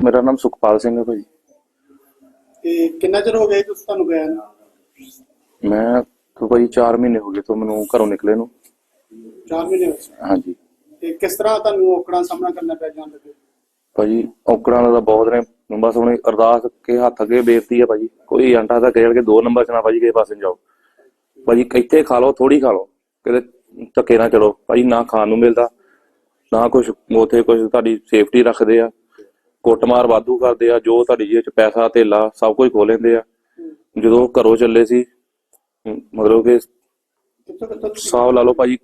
ਮੇਰਾ ਨਾਮ ਸੁਖਪਾਲ ਸਿੰਘ ਹੈ ਭਾਜੀ। ਤੇ ਕਿੰਨਾ ਚਿਰ ਹੋ ਗਿਆ ਜੀ ਤੁਸੀਂ ਤੁਹਾਨੂੰ ਗਿਆ ਨੂੰ? ਮੈਂ ਤੋਂ ਭਾਜੀ 4 ਮਹੀਨੇ ਹੋ ਗਏ ਤੋਂ ਮੈਨੂੰ ਘਰੋਂ ਨਿਕਲੇ ਨੂੰ। 4 ਮਹੀਨੇ ਹੋ ਗਏ। ਹਾਂਜੀ। ਤੇ ਕਿਸ ਤਰ੍ਹਾਂ ਤੁਹਾਨੂੰ ਔਕੜਾਂ ਦਾ ਸਾਹਮਣਾ ਕਰਨਾ ਪਿਆ ਜਾਣ ਲੱਗੇ ਭਾਜੀ ਔਕੜਾਂ ਦਾ ਬਹੁਤ ਨੇ ਬਸ ਹੁਣ ਅਰਦਾਸ ਕੇ ਹੱਥ ਅੱਗੇ ਬੇਨਤੀ ਹੈ ਭਾਜੀ ਕੋਈ ਅੰਟਾ ਤਾਂ ਕਹਿ ਕੇ ਦੋ ਨੰਬਰ ਚ ਨਾ ਭਾਜੀ ਕਿਸੇ ਪਾਸੇ ਜਾਓ। ਭਾਜੀ ਇੱਥੇ ਖਾ ਲਓ ਥੋੜੀ ਖਾ ਲਓ ਕਿਤੇ ਧੱਕੇ ਨਾ ਚਲੋ। ਭਾਜੀ ਨਾ ਖਾਣ ਨੂੰ ਮਿਲਦਾ ਨਾ ਕੁਝ ਉਥੇ ਕੁਝ ਤੁਹਾਡੀ ਸੇਫਟੀ ਰੱਖਦੇ ਆ। ਕੁੱਟਮਾਰ ਵਾਧੂ ਕਰਦੇ ਆ, ਜੋ ਤੁਹਾਡੀ ਜੇਬ ਚ ਪੈਸਾ, ਧੇਲਾ, ਸਭ ਕੁਝ ਖੋ ਲੈਂਦੇ ਆ। ਜਦੋਂ ਘਰੋਂ ਚੱਲੇ ਸੀ ਮਤਲਬ ਕਿ ਕਿੱਥੋਂ ਲਾ ਲਓ ਭਾਜੀ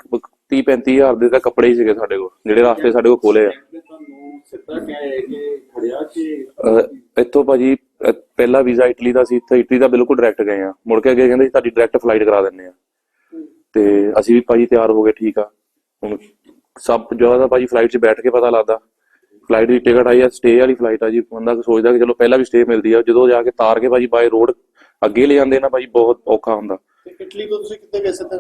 30 35 ਹਜ਼ਾਰ ਦੇ ਤਾਂ ਕੱਪੜੇ ਹੀ ਸੀਗੇ ਸਾਡੇ ਕੋਲ, ਜਿਹੜੇ ਰਾਸਤੇ ਸਾਡੇ ਕੋਲ ਖੋਲੇ ਆ। ਇੱਥੋਂ ਭਾਜੀ ਪਹਿਲਾ ਵੀਜ਼ਾ ਇਟਲੀ ਦਾ ਸੀ ਤੇ ਇਟਲੀ ਦਾ ਬਿਲਕੁਲ ਡਾਇਰੈਕਟ ਗਏ ਆ। ਮੁੜ ਕੇ ਅੱਗੇ ਕਹਿੰਦੇ ਤੁਹਾਡੀ ਡਾਇਰੈਕਟ ਫਲਾਈਟ ਕਰਾ ਦਿੰਨੇ ਆ। ਤੇ ਅਸੀਂ ਵੀ ਭਾਜੀ ਤਿਆਰ ਹੋ ਗਏ, ਠੀਕ ਆ। ਹੁਣ ਸਭ ਜਗ੍ਹਾ ਦਾ ਭਾਜੀ ਫਲਾਈਟ 'ਚ ਬੈਠ ਕੇ ਪਤਾ ਲੱਗਦਾ। ਫਲਾਈਟ ਦੀ ਟਿਕਟ ਆਈ ਆ ਸਟੇ ਵਾਲੀ ਫਲਾਈਟ ਆ ਜੀ ਬੰਦਾ ਸੋਚਦਾ ਕਿ ਚਲੋ ਪਹਿਲਾਂ ਵੀ ਸਟੇ ਮਿਲਦੀ ਆ ਜਦੋਂ ਜਾ ਕੇ ਤਾਰ ਕੇ ਭਾਜੀ ਬਾਈ ਰੋਡ ਅੱਗੇ ਲੈ ਜਾਂਦੇ ਨਾ ਭਾਜੀ ਬਹੁਤ ਔਖਾ ਹੁੰਦਾ। ਤੇ ਇਟਲੀ ਤੋਂ ਤੁਸੀਂ ਕਿੱਥੇ ਗਏ ਸਿੱਧਾ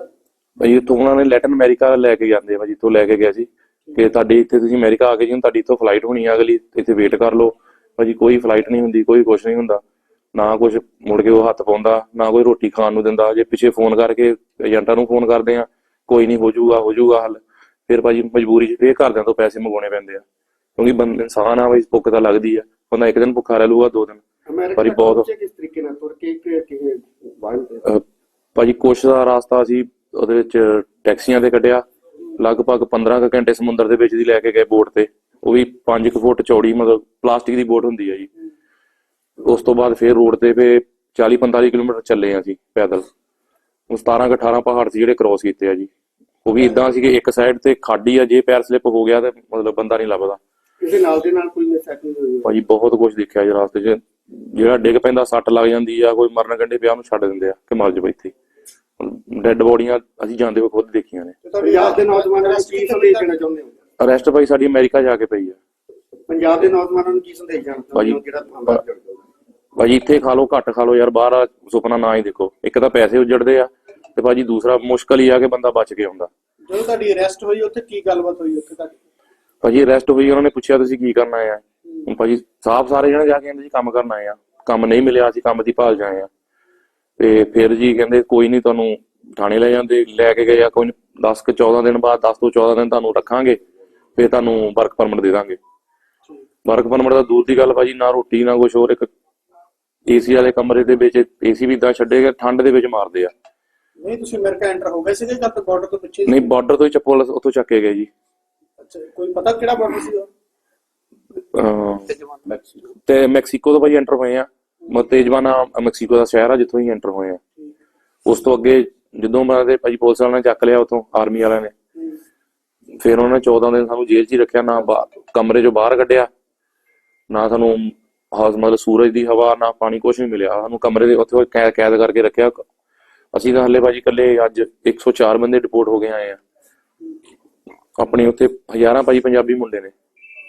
ਭਾਜੀ ਤੋਂ ਉਹਨਾਂ ਨੇ ਲੈਟਨ ਅਮਰੀਕਾ ਲੈ ਕੇ ਜਾਂਦੇ ਆ ਭਾਜੀ ਤੋਂ ਲੈ ਕੇ ਗਿਆ ਸੀ। ਕਿ ਤੁਹਾਡੀ ਇੱਥੇ ਤੁਸੀਂ ਅਮਰੀਕਾ ਆ ਗਏ ਜੀ ਤੁਹਾਡੀ ਇੱਥੋਂ ਫਲਾਈਟ ਹੋਣੀ ਆ ਅਗਲੀ ਇੱਥੇ ਵੇਟ ਕਰ ਲਓ। ਭਾਜੀ ਕੋਈ ਫਲਾਈਟ ਨਹੀਂ ਹੁੰਦੀ ਕੋਈ ਕੁਝ ਨਹੀਂ ਹੁੰਦਾ। ਨਾ ਕੁਝ ਮੁੜ ਕੇ ਉਹ ਹੱਥ ਪਾਉਂਦਾ ਨਾ ਕੋਈ ਰੋਟੀ ਖਾਣ ਨੂੰ ਦਿੰਦਾ। ਜੇ ਪਿੱਛੇ ਫੋਨ ਕਰਕੇ ਏਜੰਟਾਂ ਨੂੰ ਫੋਨ ਕਰਦੇ ਆ ਕੋਈ ਨਹੀਂ ਹੋ ਜਾਊਗਾ ਹੋ ਜਾਊਗਾ ਹੱਲ। ਫਿਰ ਭਾਜੀ ਮਜਬੂਰੀ 'ਚ ਫੇਰ ਘਰਦਿਆਂ ਤੋਂ ਪੈਸੇ ਮੰਗਾਉਣੇ ਪੈਂਦੇ ਆ। ਕਿਉਂਕਿ ਬੰਦ ਇਨਸਾਨ ਆ ਬਈ ਭੁੱਖ ਤਾਂ ਲੱਗਦੀ ਆ। ਬੰਦਾ ਇੱਕ ਦਿਨ ਭੁੱਖਾ ਰਹਿ ਲੂਗਾ ਦੋ ਦਿਨ। ਤੱਕ ਬਹੁਤ- ਪਹੁੰਚੇ ਕਿਸ ਤਰੀਕੇ ਨਾਲ ਤੁਰ ਕੇ ਕਿ ਕਿਵੇਂ ਵਾਹਨ ਤੇ? ਅਹ ਭਾਜੀ ਕੁਛ ਦਾ ਰਾਸਤਾ ਸੀ ਉਹਦੇ ਵਿੱਚ ਟੈਕਸੀਆਂ ਤੇ ਕੱਢਿਆ। ਲਗਭਗ 15 ਕੁ ਘੰਟੇ ਸਮੁੰਦਰ ਦੇ ਵਿੱਚ ਦੀ ਲੈ ਕੇ ਗਏ ਬੋਟ ਤੇ। ਉਹ ਵੀ 5 ਕੁ ਫੁੱਟ ਚੌੜੀ ਮਤਲਬ ਪਲਾਸਟਿਕ ਦੀ ਬੋਟ ਹੁੰਦੀ ਹੈ ਜੀ। ਉਸ ਤੋਂ ਬਾਅਦ ਫੇਰ ਰੋਡ ਤੇ ਫੇ 40 45 ਕਿਲੋਮੀਟਰ ਚੱਲੇ ਆ ਅਸੀਂ ਪੈਦਲ। ਉਹ 17 ਕੁ 18 ਪਹਾੜ ਸੀ ਜਿਹੜੇ ਕ੍ਰੋਸ ਕੀਤੇ ਆ ਜੀ। ਉਹ ਵੀ ਇਦਾਂ ਸੀ ਕਿ ਇੱਕ ਸਾਈਡ ਤੇ ਖਾਡੀ ਆ ਜੇ ਪੈਰ ਸਲਿੱਪ ਹੋ ਗਿਆ ਤੇ ਮਤਲਬ ਬੰਦਾ ਨਹੀਂ ਲੱਭਦਾ। ਕਿਸੇ ਨਾਲ ਦੇ ਨਾਲ ਕੋਈ ਸੈਟਿੰਗ ਹੋਈ ਭਾਜੀ ਬਹੁਤ ਕੁਝ ਦੇਖਿਆ ਜੀ ਰਾਸਤੇ 'ਚ। ਜਿਹੜਾ ਡਿੱਗ ਪੈਂਦਾ ਸੱਟ ਲੱਗ ਜਾਂਦੀ ਆ ਕੋਈ ਮਰਨ ਕੰਢੇ ਪਿਆ ਉਹਨੂੰ ਛੱਡ ਦਿੰਦੇ ਆ ਕਿ ਮਰ ਜਾ ਇੱਥੇ। ਡੈੱਡ ਬੋਡੀਆਂ ਅਸੀਂ ਜਾਂਦੇ ਹੋ ਖੁਦ ਦੇਖੀਆਂ ਨੇ। ਤੁਹਾਡੀ ਪੰਜਾਬ ਦੇ ਨੌਜਵਾਨਾਂ ਨੂੰ ਕੀ ਸੰਦੇਸ਼? ਦੇਣਾ ਚਾਹੁੰਦੇ ਹੋ? ਅਰੈਸਟ ਭਾਈ ਸਾਡੀ ਅਮਰੀਕਾ ਜਾ ਕੇ ਪਈ ਆ। ਪੰਜਾਬ ਦੇ ਨੌਜਵਾਨਾਂ ਨੂੰ ਕੀ ਸੰਦੇਸ਼ ਦੇਣਾ ਚਾਹੁੰਦੇ ਹੋ? ਭਾਜੀ, ਜਿਹੜਾ ਕਰਦੇ ਹੋ ਭਾਜੀ ਇੱਥੇ ਖਾ ਲਓ ਘੱਟ ਖਾ ਲਓ ਯਾਰ ਬਾਹਰ ਆ ਸੁਪਨਾ ਨਾ ਹੀ ਦੇਖੋ। ਇੱਕ ਤਾਂ ਪੈਸੇ ਉਜੜਦੇ ਆ ਤੇ ਭਾਜੀ ਦੂਸਰਾ ਮੁਸ਼ਕਲ ਹੀ ਆ ਕਿ ਬੰਦਾ ਬਚ ਕੇ ਆਉਂਦਾ। ਜਦੋਂ ਤੁਹਾਡੀ ਅਰੈਸਟ ਹੋਈ ਉੱਥੇ ਕੀ ਗੱਲਬਾਤ ਹੋਈ ਉੱਥੇ ਤੁਹਾਡੀ? ਭਾਜੀ ਅਰੈਸਟ ਹੋਈ ਉਹਨਾਂ ਨੇ ਪੁੱਛਿਆ ਤੁਸੀਂ ਕੀ ਕਰਨ ਆਏ ਆ? ਹੁਣ ਭਾਜੀ ਸਾਫ਼ ਸਾਰੇ ਜਣੇ ਜਾ ਕੇ ਕਹਿੰਦੇ ਜੀ ਕੰਮ ਕਰਨ ਆਏ ਆ। ਕੰਮ ਨਹੀਂ ਮਿਲਿਆ ਅਸੀਂ ਕੰਮ ਦੀ ਭਾਲ ਜਾਏ ਆ। ਤੇ ਫਿਰ ਜੀ ਕਹਿੰਦੇ ਕੋਈ ਨਹੀਂ ਤੁਹਾਨੂੰ ਥਾਣੇ ਲੈ ਜਾਂਦੇ ਲੈ ਕੇ ਗਏ ਆ ਕੋਈ 10 ਕਿ 14 ਦਿਨ ਬਾਅਦ 10 ਤੋਂ 14 ਦਿਨ ਤੁਹਾਨੂੰ ਰੱਖਾਂਗੇ ਫਿਰ ਤੁਹਾਨੂੰ ਵਰਕ ਪਰਮਿਟ ਦੇ ਦਾਂਗੇ। ਵਰਕ ਪਰਮਿਟ ਦਾ ਦੂਰ ਦੀ ਗੱਲ ਭਾਜੀ ਨਾ ਰੋਟੀ ਨਾ ਕੁਝ ਹੋਰ ਇੱਕ ਏਸੀ ਵਾਲੇ ਕਮਰੇ ਦੇ ਵਿੱਚ ਏਸੀ ਵੀ ਇਦਾਂ ਛੱਡੇਗਾ ਠੰਡ ਦੇ ਵਿੱਚ ਮਾਰਦੇ ਆ। ਨਹੀਂ ਤੁਸੀਂ ਅਮਰੀਕਾ ਐਂਟਰ ਹੋ ਗਏ ਸੀਗੇ ਜਦ ਬਾਰਡਰ ਤੋਂ ਪਿੱਛੇ? ਨਹੀਂ ਬਾਰਡਰ ਤੋਂ ਹੀ ਚੱਪਲ ਉੱਥੋਂ ਚੱਕੇ ਗਏ ਜੀ। ਅੱਛਾ ਕੋਈ ਪਤਾ ਕਿਹੜਾ ਬਾਰਡਰ ਸੀ ਉਹ ਅਹ ਤੇ ਮੈਕਸੀਕੋ ਤੋਂ ਭਾਈ ਐਂਟਰ ਹੋਏ ਆ। ਮ ਤੇਜਵਾਨਾ ਮੈਕਸੀਕੋ ਦਾ ਸ਼ਹਿਰ ਆ ਜਿੱਥੋਂ ਹੀ ਐਂਟਰ ਹੋਏ ਆ। ਉਸ ਤੋਂ ਅੱਗੇ ਜਦੋਂ ਮੈਂ ਤੇ ਭਾਜੀ ਪੁਲਿਸ ਵਾਲਿਆਂ ਨੇ ਚੱਕ ਲਿਆ ਉਥੋਂ ਆਰਮੀ ਵਾਲਿਆਂ ਨੇ। ਫਿਰ ਉਹਨਾਂ ਨੇ 14 ਦਿਨ ਸਾਨੂੰ ਜੇਲ੍ਹ 'ਚ ਹੀ ਰੱਖਿਆ ਨਾ ਕਮਰੇ 'ਚੋਂ ਬਾਹਰ ਕੱਢਿਆ ਨਾ ਸਾਨੂੰ ਹਾਸ ਮਤਲਬ ਸੂਰਜ ਦੀ ਹਵਾ ਨਾ ਪਾਣੀ ਕੁਝ ਨਹੀਂ ਮਿਲਿਆ। ਸਾਨੂੰ ਕਮਰੇ ਦੇ ਉੱਥੇ ਕੈਦ ਕੈਦ ਕਰਕੇ ਰੱਖਿਆ। ਅਸੀਂ ਤਾਂ ਹੱਲੇ ਭਾਜੀ ਇਕੱਲੇ ਅੱਜ 104 ਬੰਦੇ ਡਿਪੋਰਟ ਹੋ ਕੇ ਆਏ ਆ। ਆਪਣੇ ਉੱਥੇ ਹਜ਼ਾਰਾਂ ਭਾਜੀ ਪੰਜਾਬੀ ਮੁੰਡੇ ਨੇ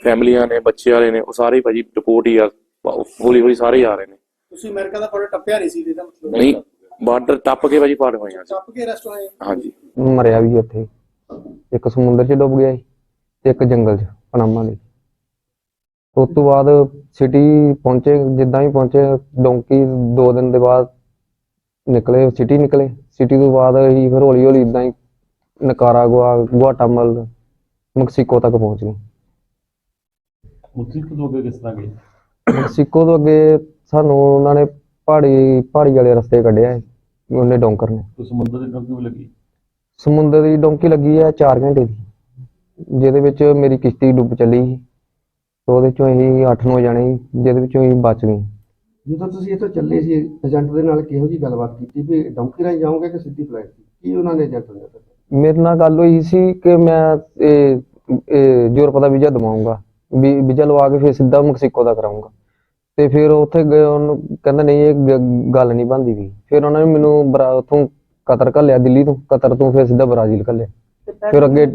ਫੈਮਲੀਆਂ ਨੇ ਬੱਚੇ ਵਾਲੇ ਨੇ ਉਹ ਸਾਰੇ ਭਾਜੀ ਰਿਪੋਰਟ ਹੀ ਆ ਹੌਲੀ ਹੌਲੀ ਸਾਰੇ ਹੀ ਆ ਰਹੇ ਨੇ। ਤੁਸੀਂ ਅਮਰੀਕਾ ਦਾ ਬਾਰਡਰ ਟੱਪਿਆ ਨਹੀਂ ਸੀ ਇਹਦਾ ਮਤਲਬ ਨਹੀਂ ਬਾਰਡਰ ਟੱਪ ਕੇ ਭਾਜੀ ਪਾਰ ਹੋਏ ਆ। ਟੱਪ ਕੇ ਅਰੈਸਟ ਹੋਏ ਹਾਂਜੀ। ਮਰਿਆ ਵੀ ਉੱਥੇ। ਇੱਕ ਸਮੁੰਦਰ 'ਚ ਡੁੱਬ ਗਿਆ ਸੀ ਤੇ ਇੱਕ ਜੰਗਲ 'ਚ ਪਨਾਮਾ ਦੇ। ਉਸ ਤੋਂ ਬਾਅਦ ਸਿਟੀ ਪਹੁੰਚੇ ਜਿੱਦਾਂ ਹੀ ਪਹੁੰਚੇ ਡੋਂਕੀ ਦੋ ਦਿਨ ਦੇ ਬਾਅਦ ਨਿਕਲੇ ਸਿਟੀ ਨਿਕਲੇ। ਸਿਟੀ ਤੋਂ ਬਾਅਦ ਅਸੀਂ ਫਿਰ ਹੌਲੀ ਹੌਲੀ ਇਦਾਂ ਹੀ ਨਕਾਰਾਗੁਆ ਗੁਆਟਾਮਲ ਮੈਕਸੀਕੋ ਤੱਕ ਪਹੁੰਚ ਗਏ ਮੁਕਤਸਰ ਤੋਂ ਅੱਗੇ ਕਿਸ ਤਰ੍ਹਾਂ ਗਏ ਮੈਕਸੀਕੋ ਤੋਂ ਅੱਗੇ ਸਾਨੂੰ ਉਹਨਾਂ ਨੇ ਪਹਾੜੀ ਪਹਾੜੀ ਵਾਲੇ ਰਸਤੇ ਕੱਢਿਆ ਹੈ ਉਹਨੇ ਡੋਂਕਰ ਨੇ ਸਮੁੰਦਰ ਦੀ ਡੰਕੀ ਵੀ ਲੱਗੀ ਸਮੁੰਦਰ ਦੀ ਡੋਂਕੀ ਲੱਗੀ ਹੈ 4 ਘੰਟੇ ਦੀ ਜਿਹਦੇ ਵਿੱਚ ਮੇਰੀ ਕਿਸ਼ਤੀ ਡੁੱਬ ਚੱਲੀ ਸੀ ਤੇ ਉਹਦੇ ਚੋਂ ਅਸੀਂ 8-9 ਜਣੇ ਸੀ ਜਿਹਦੇ ਵਿੱਚੋਂ ਅਸੀਂ ਬਚ ਗਏ ਜਦੋਂ ਤੁਸੀਂ ਇੱਥੋਂ ਚੱਲੇ ਸੀ ਏਜੰਟ ਦੇ ਨਾਲ ਕਿਹੋ ਜੀ ਗੱਲਬਾਤ ਕੀਤੀ? ਵੀ ਡੌਂਕੀ ਰਾਹੀਂ ਜਾਓਗੇ ਕਿ ਸਿੱਧੀ ਫਲਾਈਟ ਸੀ ਕੀ ਉਹਨਾਂ ਨੇ ਏਜੰਟ ਨੇ ਦੱਸਿਆ? ਮੇਰੇ ਨਾਲ ਗੱਲ ਹੋਈ ਸੀ ਕਿ ਮੈਂ ਇਹ ਇਹ ਯੂਰਪ ਦਾ ਵੀਜ਼ਾ ਦਵਾਉਂਗਾ। ਵੀ ਵੀਜ਼ਾ ਲਵਾ ਕੇ ਫਿਰ ਸਿੱਧਾ ਮੈਕਸੀਕੋ ਦਾ ਕਰਾਉਂਗਾ। ਤੇ ਫਿਰ ਉੱਥੇ ਗਏ ਉਹਨੂੰ ਕਹਿੰਦਾ ਨਹੀਂ ਇਹ ਗ- ਗੱਲ ਨਹੀਂ ਬਣਦੀ ਵੀ ਫਿਰ ਉਹਨਾਂ ਨੇ ਮੈਨੂੰ ਬਰਾ ਉੱਥੋਂ ਕਤਰ ਘੱਲਿਆ ਦਿੱਲੀ ਤੋਂ। ਕਤਰ ਤੋਂ ਫਿਰ ਸਿੱਧਾ ਬ੍ਰਾਜ਼ੀਲ ਘੱਲਿਆ। ਫਿਰ ਅੱਗੇ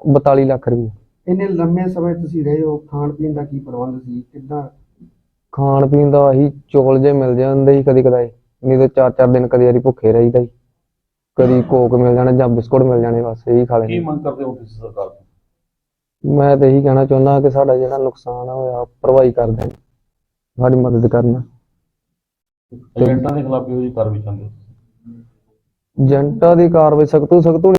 42 ਲੱਖ ਰੁਪਏ ਇੰਨੇ ਲੰਮੇ ਸਮੇਂ ਤੁਸੀਂ ਰਹੇ ਹੋ ਖਾਣ ਪੀਣ ਦਾ ਕੀ ਪ੍ਰਬੰਧ ਸੀ? ਕਿੱਦਾਂ? ਖਾਣ ਪੀਣ ਦਾ ਆਹੀ ਚੌਲ ਜੇ ਮਿਲ ਜਾਂਦੇ ਸੀ ਕਦੀ ਕਦਾਈ ਨਹੀਂ ਤੇ ਚਾਰ ਚਾਰ ਦਿਨ ਕਦੀ ਵਾਰੀ ਭੁੱਖੇ ਰਹੀਦਾ ਸੀ। ਕਦੀ ਕੋਕ ਮਿਲ ਜਾਣਾ ਜਾਂ ਬਿਸਕੁਟ ਮਿਲ ਜਾਣੇ ਬਸ ਇਹੀ ਖਾ ਕੀ ਲੈਣੇ ਮੰਗ ਕਰਦੇ ਹੋ ਤੁਸੀਂ ਸਰਕਾਰ ਤੋਂ? ਮੈਂ ਤਾਂ ਇਹੀ ਕਹਿਣਾ ਚਾਹੁੰਦਾ ਕਿ ਸਾਡਾ ਜਿਹੜਾ ਨੁਕਸਾਨ ਹੋਇਆ ਭਰਵਾਈ ਕਰ ਦੇਣ ਸਾਡੀ ਮਦਦ ਕਰਨ। ਏਜੰਟਾਂ ਦੇ ਖਿਲਾਫ ਵੀ ਉਹਦੀ ਕਾਰਵਾਈ ਚਾਹੁੰਦੇ ਹੋ ਏਜੰਟਾਂ ਦੀ ਕਾਰਵਾਈ ਸਖਤ ਤੋਂ ਸਖਤ